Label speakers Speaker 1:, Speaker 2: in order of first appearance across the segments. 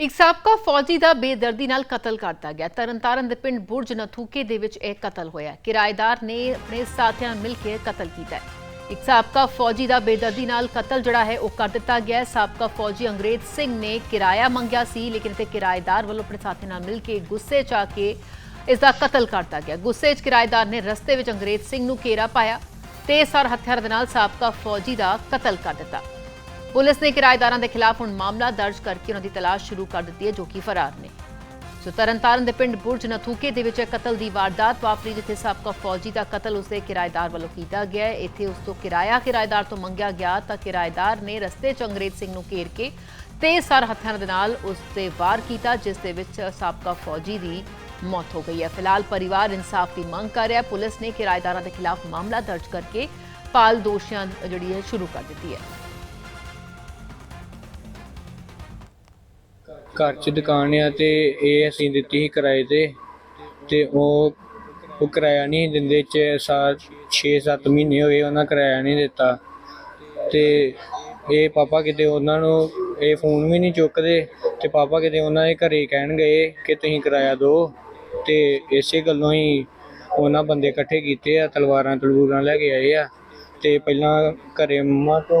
Speaker 1: ਇੱਕ ਸਾਬਕਾ ਫੌਜੀ ਦਾ ਬੇਦਰਦੀ ਨਾਲ ਕਤਲ ਕਰਤਾ ਗਿਆ। ਤਰਨਤਾਰਨ ਦੇ ਪਿੰਡ ਬੁਰਜ ਨਥੂਕੇ ਦੇ ਵਿੱਚ ਇਹ ਕਤਲ ਹੋਇਆ। ਕਿਰਾਏਦਾਰ ਨੇ ਆਪਣੇ ਸਾਥੀਆਂ ਮਿਲ ਕੇ ਕਤਲ ਕੀਤਾ ਹੈ। ਇੱਕ ਸਾਬਕਾ ਫੌਜੀ ਦਾ ਬੇਦਰਦੀ ਨਾਲ ਕਤਲ ਜਿਹੜਾ ਹੈ, ਉਹ ਕਰ ਦਿੱਤਾ ਗਿਆ ਸਾਬਕਾ ਫੌਜੀ ਅੰਗਰੇਜ਼ ਸਿੰਘ ਨੇ ਕਿਰਾਇਆ ਮੰਗਿਆ ਸੀ, ਲੇਕਿਨ ਤੇ ਕਿਰਾਏਦਾਰ ਵੱਲੋਂ ਆਪਣੇ ਸਾਥੀਆਂ ਨਾਲ ਮਿਲ ਕੇ ਗੁੱਸੇ 'ਚ ਆ ਕੇ ਇਸ ਦਾ ਕਤਲ ਕਰਤਾ ਗਿਆ। ਗੁੱਸੇ 'ਚ ਕਿਰਾਏਦਾਰ ਨੇ ਰਸਤੇ ਵਿੱਚ ਅੰਗਰੇਜ਼ ਸਿੰਘ ਨੂੰ ਘੇਰਾ ਪਾਇਆ ਤੇ ਸਰ ਹਥਿਆਰ ਦੇ ਨਾਲ ਸਾਬਕਾ ਫੌਜੀ ਦਾ ਕਤਲ ਕਰ ਦਿੱਤਾ। ਪੁਲਿਸ ਨੇ ਕਿਰਾਏਦਾਰਾਂ ਦੇ ਖਿਲਾਫ ਹੁਣ ਮਾਮਲਾ ਦਰਜ ਕਰਕੇ ਉਹਨਾਂ ਦੀ ਤਲਾਸ਼ ਸ਼ੁਰੂ ਕਰ ਦਿੱਤੀ ਹੈ, ਜੋ ਕਿ ਫਰਾਰ ਨੇ। ਸੋ ਤਰਨਤਾਰਨ ਦੇ ਪਿੰਡ ਬੁਰਜ ਨਥੂਕੇ ਦੇ ਵਿੱਚ ਕਤਲ ਦੀ ਵਾਰਦਾਤ ਵਾਪਰੀ, ਜਿੱਥੇ ਸਾਬਕਾ ਫੌਜੀ ਦਾ ਕਤਲ ਉਸਦੇ ਕਿਰਾਏਦਾਰ ਵੱਲੋਂ ਕੀਤਾ ਗਿਆ ਇੱਥੇ ਉਸ ਤੋਂ ਕਿਰਾਇਆ ਕਿਰਾਏਦਾਰ ਤੋਂ ਮੰਗਿਆ ਗਿਆ ਤਾਂ ਕਿਰਾਏਦਾਰ ਨੇ ਰਸਤੇ 'ਚ ਅੰਗਰੇਜ਼ ਸਿੰਘ ਨੂੰ ਘੇਰ ਕੇ ਤੇਜ਼ ਸਰ ਹੱਥਾਂ ਦੇ ਨਾਲ ਉਸ ਤੇ ਵਾਰ ਕੀਤਾ, ਜਿਸ ਦੇ ਵਿੱਚ ਸਾਬਕਾ ਫੌਜੀ ਦੀ ਮੌਤ ਹੋ ਗਈ ਹੈ। ਫਿਲਹਾਲ ਪਰਿਵਾਰ ਇਨਸਾਫ ਦੀ ਮੰਗ ਕਰ ਰਿਹਾ ਪੁਲਿਸ ਨੇ ਕਿਰਾਏਦਾਰਾਂ ਦੇ ਖਿਲਾਫ ਮਾਮਲਾ ਦਰਜ ਕਰਕੇ ਪਾਲ ਦੋਸ਼ੀਆਂ ਜਿਹੜੀ ਹੈ ਸ਼ੁਰੂ ਕਰ ਦਿੱਤੀ ਹੈ।
Speaker 2: ਘਰ 'ਚ ਦੁਕਾਨ ਆ ਤੇ ਇਹ ਅਸੀਂ ਦਿੱਤੀ ਸੀ ਕਿਰਾਏ ਤੇ ਤੇ ਉਹ ਉਹ ਕਿਰਾਇਆ ਨਹੀਂ ਦਿੰਦੇ, ਚ ਸਾਲ 6-7 ਮਹੀਨੇ ਹੋਏ ਉਹਨਾਂ ਕਿਰਾਇਆ ਨਹੀਂ ਦਿੱਤਾ। ਤੇ ਇਹ ਪਾਪਾ ਕਿਤੇ ਉਹਨਾਂ ਨੂੰ ਇਹ ਫੋਨ ਵੀ ਨਹੀਂ ਚੁੱਕਦੇ ਤੇ ਪਾਪਾ ਕਿਤੇ ਉਹਨਾਂ ਦੇ ਘਰੇ ਕਹਿਣ ਗਏ ਕਿ ਤੁਸੀਂ ਕਿਰਾਇਆ ਦਿਓ ਤੇ ਇਸੇ ਗੱਲੋਂ ਹੀ ਉਹਨਾਂ ਬੰਦੇ ਇਕੱਠੇ ਕੀਤੇ ਆ, ਤਲਵਾਰਾਂ ਤਲਵੂਰਾਂ ਲੈ ਕੇ ਆਏ ਆ ਤੇ ਪਹਿਲਾਂ ਘਰੇ ਮੰਮਾ ਤੋਂ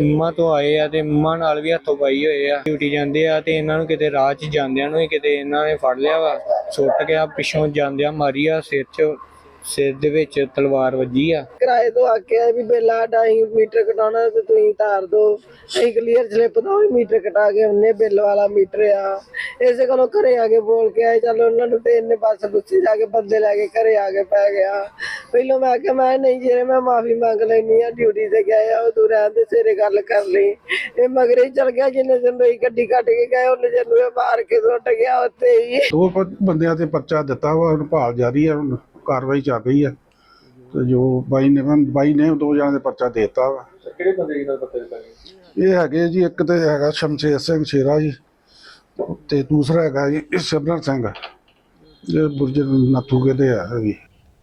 Speaker 2: ਮੰਮਾ ਤੋਂ ਆਏ ਆ ਤੇ ਮੰਮਾ ਨਾਲ ਵੀ ਹੱਥੋਂ ਪਾਈ ਹੋਏ ਆ। ਡਿਊਟੀ ਜਾਂਦੇ ਆ ਤੇ ਇਹਨਾਂ ਨੂੰ ਕਿਤੇ ਰਾਹ 'ਚ ਜਾਂਦਿਆਂ ਨੂੰ ਹੀ ਕਿਤੇ ਇਹਨਾਂ ਨੇ ਫੜ ਲਿਆ ਵਾ। ਸੁੱਟ ਗਿਆ ਪਿੱਛੋਂ ਜਾਂਦਿਆਂ ਮਾਰੀ ਆ, ਸਿਰ 'ਚ, ਸਿਰ ਦੇ ਵਿੱਚ ਤਲਵਾਰ ਵੱਜੀ ਆ।
Speaker 3: ਕਿਰਾਏ ਤੋਂ ਆਖਿਆ ਵੀ ਬੇਲਾ ਸਾਡਾ ਮੀਟਰ ਕਟਾਉਣਾ ਤੇ ਤੁਸੀਂ ਤਾਰ ਦੋ। ਅਸੀਂ ਕਲੀਅਰ ਸਲਿੱਪ ਦੋ ਅਸੀਂ ਮੀਟਰ ਕਟਾ ਕੇ ਉਹਨੇ ਬਿੱਲ ਵਾਲਾ ਮੀਟਰ ਆ। ਇਸੇ ਕੋਲੋਂ ਘਰੇ ਆ ਕੇ ਬੋਲ ਕੇ ਆਏ, ਚਲੋ ਉਹਨਾਂ ਨੂੰ ਤੇ ਇੰਨੇ ਪਾਸੇ ਗੁੱਸੇ ਜਾ ਕੇ ਬੰਦੇ ਲੈ ਕੇ ਘਰੇ ਆ ਕੇ ਪੈ ਗਿਆ। ਪਹਿਲੋਂ ਮੈਂ ਆਖਿਆ ਮੈਂ ਨਹੀਂ ਜਿਹੜੇ ਮੈਂ ਮਾਫੀ ਮੰਗ ਲੈਣੀ ਆ ਡਿਊਟੀ ਤੇ ਗਏ ਆ ਉਹ ਤੂੰ ਰਹਿਣ ਦੇ ਸਵੇਰੇ ਗੱਲ ਕਰ ਲਈ। ਇਹ ਮਗਰੇ ਹੀ ਚਲ ਗਿਆ ਜਿੰਨੇ ਦਿਨ ਰੋਈ ਗੱਡੀ ਕੱਢ ਕੇ ਗਏ ਉਹਨੇ ਜਦੋਂ ਇਹ ਮਾਰ ਕੇ ਸੁੱਟ ਗਿਆ ਉੱਥੇ ਹੀ।
Speaker 4: ਦੋ ਪ- ਬੰਦਿਆਂ ਤੇ ਪਰਚਾ ਦਿੱਤਾ ਵਾ ਹੁਣ ਭਾਲ ਜਾਰੀ ਆ ਹੁਣ ਕਾਰਵਾਈ ਚੱਲ ਰਹੀ ਆ। ਤੇ ਜੋ ਬਾਈ ਨੇ ਬਾਈ ਨੇ ਦੋ ਜਣਾਂ ਦੇ ਪਰਚਾ ਦਿੱਤਾ ਵਾ।
Speaker 2: ਕਿਹੜੇ ਬੰਦੇ ਦੀ ਪਤਾ ਲੱਗਾ
Speaker 4: ਇਹ ਹੈਗੇ ਜੀ ਇੱਕ ਤੇ ਹੈਗਾ ਸ਼ਮਸ਼ੇਰ ਸਿੰਘ ਸ਼ੇਰਾ ਜੀ ਤੇ ਦੂਸਰਾ ਹੈਗਾ ਜੀ ਸਿਮਰਨ ਸਿੰਘ। ਇਹ ਬੁਰਜ ਨੱਥੂਕੇ ਦੇ ਆ ਵੀ